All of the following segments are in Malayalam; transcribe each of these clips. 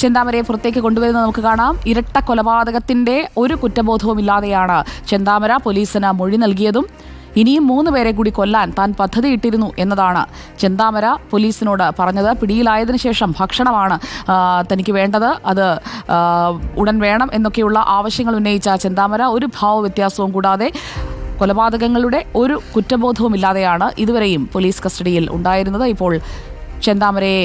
ചെന്താമരയെ പുറത്തേക്ക് കൊണ്ടുവരുന്നത് നമുക്ക് കാണാം. ഇരട്ട കൊലപാതകത്തിന്റെ ഒരു കുറ്റബോധവും ഇല്ലാതെയാണ് ചെന്താമര പോലീസിന് മൊഴി നൽകിയതും ഇനിയും മൂന്ന് പേരെ കൂടി കൊല്ലാൻ താൻ പദ്ധതിയിട്ടിരുന്നു എന്നതാണ് ചെന്താമര പോലീസിനോട് പറഞ്ഞത്. പിടിയിലായതിനു ശേഷം ഭക്ഷണമാണ് തനിക്ക് വേണ്ടത്. അത് ഉടൻ വേണം എന്നൊക്കെയുള്ള ആവശ്യങ്ങൾ ഉന്നയിച്ച ചെന്താമര ഒരു ഭാവ വ്യത്യാസവും കൂടാതെ കൊലപാതകങ്ങളുടെ ഒരു കുറ്റബോധവും ഇല്ലാതെയാണ് ഇതുവരെയും പോലീസ് കസ്റ്റഡിയിൽ ഉണ്ടായിരുന്നത്. ഇപ്പോൾ ചെന്താമരയെ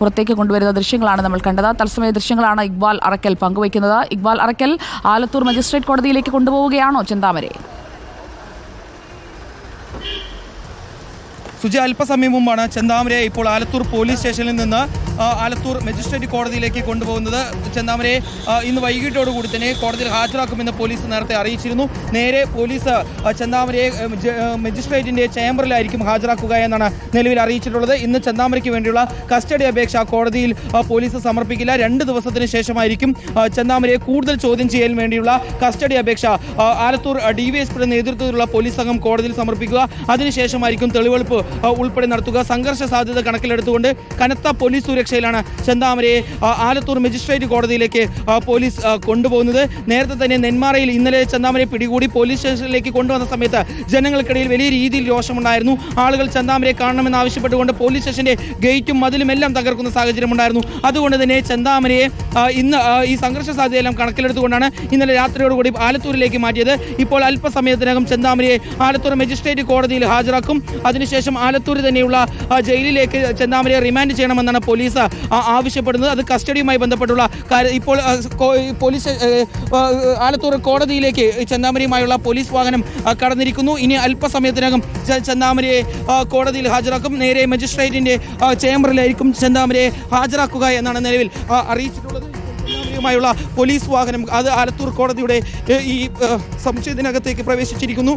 പുറത്തേക്ക് കൊണ്ടുവരുന്ന ദൃശ്യങ്ങളാണ് നമ്മൾ കണ്ടത്. തത്സമയ ദൃശ്യങ്ങളാണ് ഇക്ബാൽ അറക്കൽ പങ്കുവയ്ക്കുന്നത്. ഇക്ബാൽ അറക്കൽ ആലത്തൂർ മജിസ്ട്രേറ്റ് കോടതിയിലേക്ക് കൊണ്ടുപോവുകയാണോ ചിന്താമരെ? സുജി അല്പസമയം മുമ്പാണ് ചെന്താമരയെ ഇപ്പോൾ ആലത്തൂർ പോലീസ് സ്റ്റേഷനിൽ നിന്ന് ആലത്തൂർ മജിസ്ട്രേറ്റ് കോടതിയിലേക്ക് കൊണ്ടുപോകുന്നത്. ചെന്നാമരെ ഇന്ന് വൈകിട്ടോടുകൂടി തന്നെ കോടതിയിൽ ഹാജരാക്കുമെന്ന് പോലീസ് നേരത്തെ അറിയിച്ചിരുന്നു. നേരെ പോലീസ് ചെന്നാമരയെ മജിസ്ട്രേറ്റിന്റെ ചേംബറിലായിരിക്കും ഹാജരാക്കുക എന്നാണ് നിലവിൽ അറിയിച്ചിട്ടുള്ളത്. ഇന്ന് ചെന്താമരയ്ക്ക് വേണ്ടിയുള്ള കസ്റ്റഡി അപേക്ഷ കോടതിയിൽ പോലീസ് സമർപ്പിക്കില്ല. രണ്ട് ദിവസത്തിന് ശേഷമായിരിക്കും ചെന്നാമരയെ കൂടുതൽ ചോദ്യം ചെയ്യാൻ വേണ്ടിയുള്ള കസ്റ്റഡി അപേക്ഷ ആലത്തൂർ ഡി വി എസ് നേതൃത്വത്തിലുള്ള പോലീസ് സംഘം കോടതിയിൽ സമർപ്പിക്കുക. അതിനുശേഷമായിരിക്കും തെളിവെടുപ്പ് ഉൾപ്പെടെ നടത്തുക. സംഘർഷ സാധ്യത കണക്കിലെടുത്തുകൊണ്ട് കനത്ത പോലീസ് സുരക്ഷയിലാണ് ചെന്താമരയെ ആലത്തൂർ മജിസ്ട്രേറ്റ് കോടതിയിലേക്ക് പോലീസ് കൊണ്ടുപോകുന്നത്. നേരത്തെ തന്നെ നെന്മാറയിൽ ഇന്നലെ ചെന്താമരയെ പിടികൂടി പോലീസ് സ്റ്റേഷനിലേക്ക് കൊണ്ടുവന്ന സമയത്ത് ജനങ്ങൾക്കിടയിൽ വലിയ രീതിയിൽ രോഷമുണ്ടായിരുന്നു. ആളുകൾ ചെന്താമരയെ കാണണമെന്ന് ആവശ്യപ്പെട്ടുകൊണ്ട് പോലീസ് സ്റ്റേഷന്റെ ഗേറ്റും മതിലും എല്ലാം തകർക്കുന്ന സാഹചര്യമുണ്ടായിരുന്നു അതുകൊണ്ട് തന്നെ ചെന്താമരയെ ഇന്ന് ഈ സംഘർഷ സാധ്യതയെല്ലാം കണക്കിലെടുത്തുകൊണ്ടാണ് ഇന്നലെ രാത്രിയോടുകൂടി ആലത്തൂരിലേക്ക് മാറ്റിയത്. ഇപ്പോൾ അല്പസമയത്തിനകം ചെന്താമരയെ ആലത്തൂർ മജിസ്ട്രേറ്റ് കോടതിയിൽ ഹാജരാക്കും. അതിനുശേഷം ആലത്തൂർ തന്നെയുള്ള ജയിലിലേക്ക് ചെന്താമരയെ റിമാൻഡ് ചെയ്യണമെന്നാണ് പോലീസ് ആവശ്യപ്പെടുന്നത്. അത് കസ്റ്റഡിയുമായി ബന്ധപ്പെട്ടുള്ള ഇപ്പോൾ പോലീസ് ആലത്തൂർ കോടതിയിലേക്ക് ചെന്നാമരിയുമായുള്ള പോലീസ് വാഹനം കടന്നിരിക്കുന്നു. ഇനി അല്പസമയത്തിനകം ചെന്നാമരയെ കോടതിയിൽ ഹാജരാക്കും. നേരെ മജിസ്ട്രേറ്റിന്റെ ചേംബറിലായിരിക്കും ചെന്നാമരയെ ഹാജരാക്കുക എന്നാണ് നിലവിൽ അറിയിച്ചിട്ടുള്ളത്. ുമായുള്ള പോലീസ് വാഹനം അത് ആലത്തൂർ കോടതിയുടെ ഈ സംശയത്തിനകത്തേക്ക് പ്രവേശിച്ചിരിക്കുന്നു.